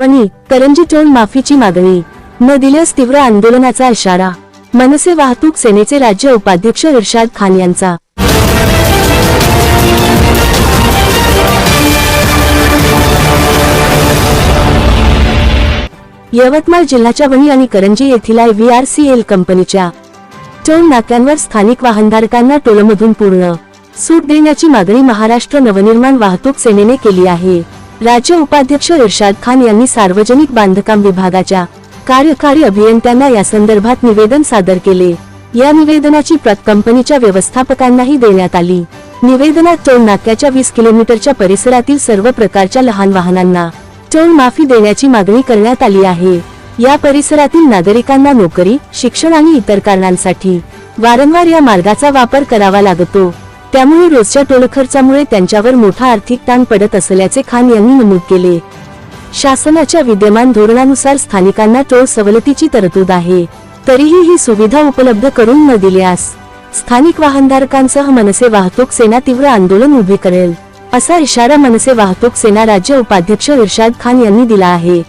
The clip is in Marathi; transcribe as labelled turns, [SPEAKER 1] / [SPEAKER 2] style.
[SPEAKER 1] वणी करंजी टोल माफीची मागणी. न दिल्यास तीव्र आंदोलनाचा इशारा. मनसे वाहतूक सेनेचे राज्य उपाध्यक्ष इर्शाद खान यांचा. यवतमाळ जिल्ह्याच्या वणी आणि करंजी येथील I V R C L कंपनीच्या टोल नाक्यांवर स्थानिक वाहनधारकांना टोलमधून पूर्ण सूट देण्याची मागणी महाराष्ट्र नवनिर्माण वाहतूक सेनेने केली आहे. राज्य उपाध्यक्ष इर्शाद खान यांनी सार्वजनिक बांधकाम विभागाच्या कार्यकारी अभियंत्यांना या संदर्भात निवेदन सादर केले. या निवेदनाची प्रत कंपनीच्या व्यवस्थापकांनाही देण्यात आली. निवेदनात टोल नाक्याच्या वीस किलोमीटरच्या परिसरातील सर्व प्रकारच्या लहान वाहनांना टोल माफी देण्याची मागणी करण्यात आली आहे. या परिसरातील नागरिकांना नोकरी शिक्षण आणि इतर कारणांसाठी वारंवार या मार्गाचा वापर करावा लागतो. त्यामुळे रोजच्या टोलखर्चामुळे त्यांच्यावर मोठा आर्थिक ताण पडत असल्याचे खान यांनी नमूद केले. शासनाच्या विद्यमान धोरणानुसार स्थानिकांना टोल सवलतीची तरतूद आहे. तरीही ही सुविधा उपलब्ध करून न दिल्यास स्थानिक वाहनधारकांसह मनसे वाहतूक सेना तीव्र आंदोलन उभे करेल असा इशारा मनसे वाहतूक सेना राज्य उपाध्यक्ष इर्शाद खान यांनी दिला आहे.